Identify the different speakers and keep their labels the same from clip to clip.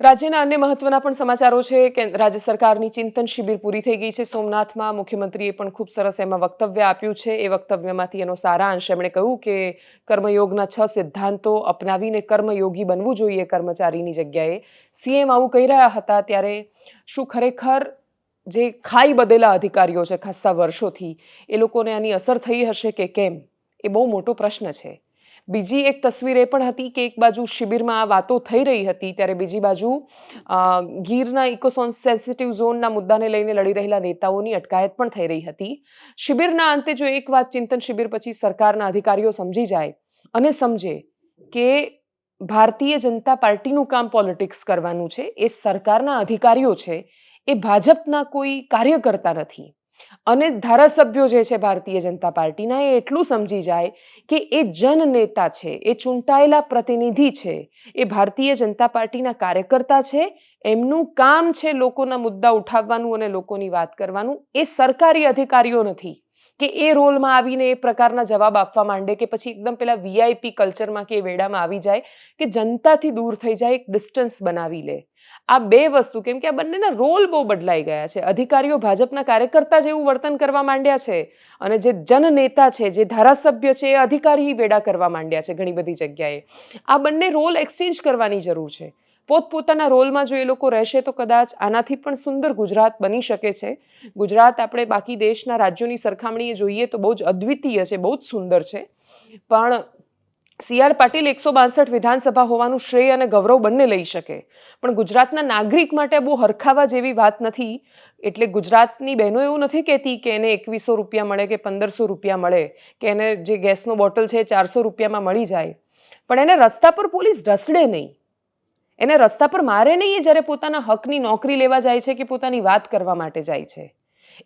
Speaker 1: રાજ્યના અન્ય મહત્વના પણ સમાચારો છે કે રાજ્ય સરકારની ચિંતન શિબિર પૂરી થઈ ગઈ છે. સોમનાથમાં મુખ્યમંત્રીએ પણ ખૂબ સરસ એમાં વક્તવ્ય આપ્યું છે. એ વક્તવ્યમાંથી એનો સારાંશ એમણે કહ્યું કે કર્મયોગના છ સિદ્ધાંતો અપનાવીને કર્મયોગી બનવું જોઈએ કર્મચારીની જગ્યાએ. સીએમ આવું કહી રહ્યા હતા ત્યારે શું ખરેખર જે ખાઈ બદેલા અધિકારીઓ છે ખાસ્સા વર્ષોથી, એ લોકોને આની અસર થઈ હશે કે કેમ? એ બહુ મોટો પ્રશ્ન છે. બીજી એક તસવીર એ પણ હતી કે એક બાજુ શિબિરમાં આ વાતો થઈ રહી હતી, ત્યારે બીજી બાજુ ગીરના ઇકોસોન સેન્સિટિવ ઝોનના મુદ્દાને લઈને લડી રહેલા નેતાઓની અટકાયત પણ થઈ રહી હતી. શિબિરના અંતે જો એક વાત ચિંતન શિબિર પછી સરકારના અધિકારીઓ સમજી જાય અને સમજે કે ભારતીય જનતા પાર્ટીનું કામ પોલિટિક્સ કરવાનું છે, એ સરકારના અધિકારીઓ છે, એ ભાજપના કોઈ કાર્યકર્તા નથી. અને ધારાસભ્યો જે છે ભારતીય જનતા પાર્ટીના, એ એટલું સમજી જાય કે એ જનનેતા છે, એ ચૂંટાયેલા પ્રતિનિધિ છે, એ ભારતીય જનતા પાર્ટીના કાર્યકર્તા છે, એમનું કામ છે લોકોના મુદ્દા ઉઠાવવાનું અને લોકોની વાત કરવાનું, એ સરકારી અધિકારીઓ નથી. કે એ રોલમાં આવીને એ પ્રકારના જવાબ આપવા માંડે કે પછી એકદમ પેલા વીઆઈપી કલ્ચરમાં કે એ વેડામાં આવી જાય કે જનતાથી દૂર થઈ જાય, એક ડિસ્ટન્સ બનાવી લે. આ બે વસ્તુ, કેમ કે આ બંનેના રોલ બહુ બદલાઈ ગયા છે. અધિકારીઓ ભાજપના કાર્યકર્તા જેવું વર્તન કરવા માંડ્યા છે અને જે જનનેતા છે, જે ધારાસભ્ય છે, એ અધિકારી વેડા કરવા માંડ્યા છે ઘણી બધી જગ્યાએ. આ બંને રોલ એક્સચેન્જ કરવાની જરૂર છે. પોતપોતાના રોલમાં જો એ લોકો રહેશે તો કદાચ આનાથી પણ સુંદર ગુજરાત બની શકે છે. ગુજરાત આપણે બાકી દેશના રાજ્યોની સરખામણીએ જોઈએ તો બહુ જ અદ્વિતીય છે, બહુ જ સુંદર છે. પણ સી આર પાટીલ એકસો બાસઠ વિધાનસભા હોવાનું શ્રેય અને ગૌરવ બંને લઈ શકે. પણ ગુજરાતના નાગરિક માટે બહુ હરખાવા જેવી વાત નથી. એટલે ગુજરાતની બહેનો એવું નથી કહેતી કે એને એકવીસો રૂપિયા મળે કે પંદરસો રૂપિયા મળે, કે એને જે ગેસનો બોટલ છે એ ચારસો રૂપિયામાં મળી જાય. પણ એને રસ્તા પર પોલીસ રસડે નહીં. એને રસ્તા પર મારે નહીં જ્યારે પોતાના હકની નોકરી લેવા જાય છે કે પોતાની વાત કરવા માટે જાય છે.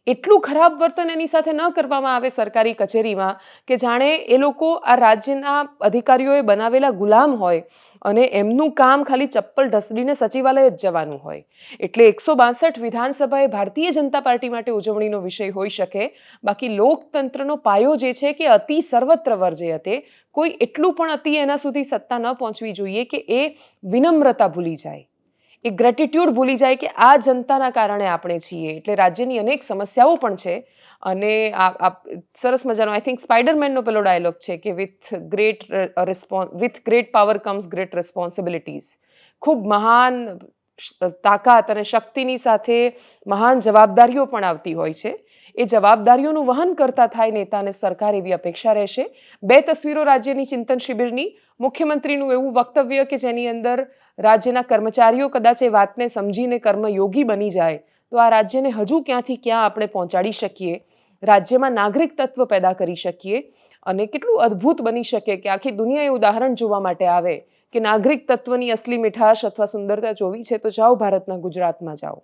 Speaker 1: એટલું ખરાબ વર્તન એની સાથે ન કરવામાં આવે સરકારી કચેરીમાં કે જાણે એ લોકો આ રાજ્યના અધિકારીઓએ બનાવેલા ગુલામ હોય અને એમનું કામ ખાલી ચપ્પલ ઢસડીને સચિવાલય જ જવાનું હોય. એટલે એકસો બાસઠ વિધાનસભા એ ભારતીય જનતા પાર્ટી માટે ઉજવણીનો વિષય હોઈ શકે. બાકી લોકતંત્રનો પાયો જે છે કે અતિ સર્વત્ર વર્જયતે કોઈ એટલું પણ અતિ એના સુધી સત્તા ન પહોંચવી જોઈએ કે એ વિનમ્રતા ભૂલી જાય. એ ગ્રેટિટ્યૂડ ભૂલી જાય કે આ જનતાના કારણે આપણે છીએ. એટલે રાજ્યની અનેક સમસ્યાઓ પણ છે. અને આ સરસ મજાનો આઈ થિંક સ્પાઈડરમેનનો પેલો ડાયલોગ છે કે with great response with great power comes great responsibilities ખૂબ મહાન તાકાત અને શક્તિની સાથે મહાન જવાબદારીઓ પણ આવતી હોય છે. એ જવાબદારીઓનું વહન કરતા થાય નેતા અને સરકાર એવી અપેક્ષા રહેશે. બે તસવીરો રાજ્યની ચિંતન શિબિરની. મુખ્યમંત્રીનું એવું વક્તવ્ય કે જેની અંદર રાજ્યના કર્મચારીઓ કદાચ એ વાતને સમજીને કર્મયોગી બની જાય, તો આ રાજ્યને હજુ ક્યાંથી ક્યાં આપણે પહોંચાડી શકીએ? રાજ્યમાં નાગરિક તત્વ પેદા કરી શકીએ? અને કેટલું અદ્ભુત બની શકે કે આખી દુનિયા એ ઉદાહરણ જોવા માટે આવે કે નાગરિક તત્વની અસલી મીઠાશ અથવા સુંદરતા જોવી છે તો જાઓ ભારતના ગુજરાતમાં જાઓ.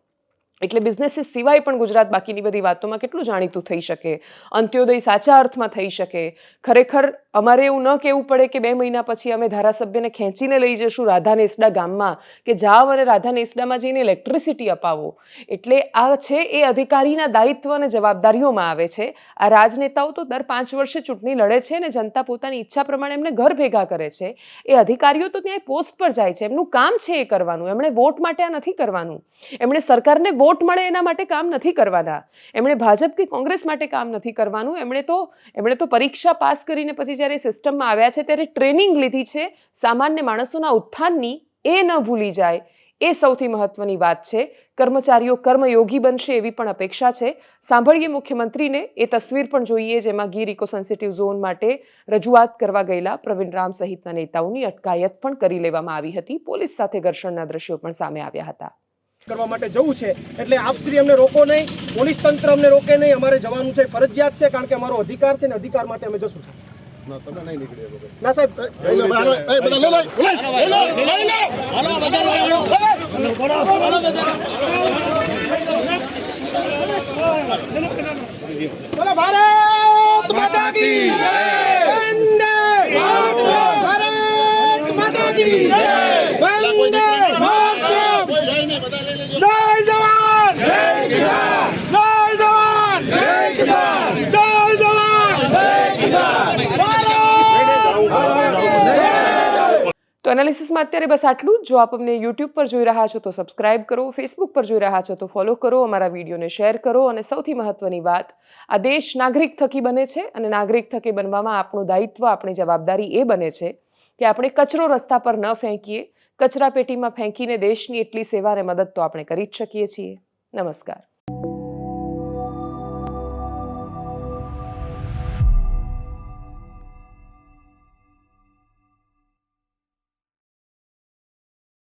Speaker 1: એટલે બિઝનેસીસ સિવાય પણ ગુજરાત બાકીની બધી વાતોમાં કેટલું જાણીતું થઈ શકે? અંત્યોદય સાચા અર્થમાં થઈ શકે? ખરેખર અમારે એવું ન કહેવું પડે કે બે મહિના પછી અમે ધારાસભ્યને ખેંચીને લઈ જશું રાધા નેસડા ગામમાં, કે જાઓ અને રાધા નેસડામાં જઈને ઇલેક્ટ્રિસિટી અપાવો. એટલે આ છે એ અધિકારીના દાયિત્વ અને જવાબદારીઓમાં આવે છે. આ રાજનેતાઓ તો દર પાંચ વર્ષે ચૂંટણી લડે છે ને જનતા પોતાની ઈચ્છા પ્રમાણે એમને ઘર ભેગા કરે છે. એ અધિકારીઓ તો ત્યાં પોસ્ટ પર જાય છે. એમનું કામ છે એ કરવાનું. એમણે વોટ માટે આ નથી કરવાનું. એમણે સરકારને વોટ મળે એના માટે કામ નથી કરવાના. એમણે ભાજપ કે કોંગ્રેસ માટે કામ નથી કરવાનું. એમણે તો એમણે તો પરીક્ષા પાસ કરીને પછી જ્યારે સિસ્ટમમાં આવ્યા છે ત્યારે ટ્રેનિંગ લીધી છે સામાન્ય માણસોના ઉત્થાનની, એ ન ભૂલી જાય. એ સૌથી મહત્વની વાત છે. કર્મચારીઓ કર્મયોગી બનશે એવી પણ અપેક્ષા છે. સાંભળીએ મુખ્યમંત્રીને. એ તસવીર પણ જોઈએ જેમાં ગીર ઇકો સેન્સિટિવ ઝોન માટે રજૂઆત કરવા ગયેલા પ્રવીણ રામ સહિતના નેતાઓની અટકાયત પણ કરી લેવામાં આવી હતી. પોલીસ સાથે ઘર્ષણના દ્રશ્યો પણ સામે આવ્યા હતા.
Speaker 2: કરવા માટે જવું છે. એટલે આપ શ્રી અમને રોકો નહીં. પોલીસ તંત્ર અમને રોકે નહીં. અમારે જવાનું છે. ફરજિયાત છે કારણ કે અમારો અધિકાર છે ને અધિકાર માટે અમે જશું ના સાહેબ બોલો ભારત માતા કી વંદે ભારત માતા કી વંદે માતરમ જય જવાન જય કિસાન જય જવાન જય કિસાન જય જવાન જય કિસાન ભારત માતા કી
Speaker 1: તો એનાલિસિસમાં અત્યારે બસ આટલું જો. આપ અમને યુટ્યુબ પર જોઈ રહ્યા છો તો સબસ્ક્રાઇબ કરો ફેસબુક પર જોઈ રહ્યા છો તો ફોલો કરો, અમારા વિડીયોને શેર કરો અને સૌથી મહત્વની વાત, આ દેશ નાગરિક થકી બને છે અને નાગરિક થકી બનવામાં આપણું દાયિત્વ, આપણી જવાબદારી એ બને છે કે આપણે કચરો રસ્તા પર ન ફેંકીએ, કચરા પેટીમાં ફેંકીને દેશની એટલી સેવા અને મદદ તો આપણે કરી જ શકીએ છીએ. નમસ્કાર.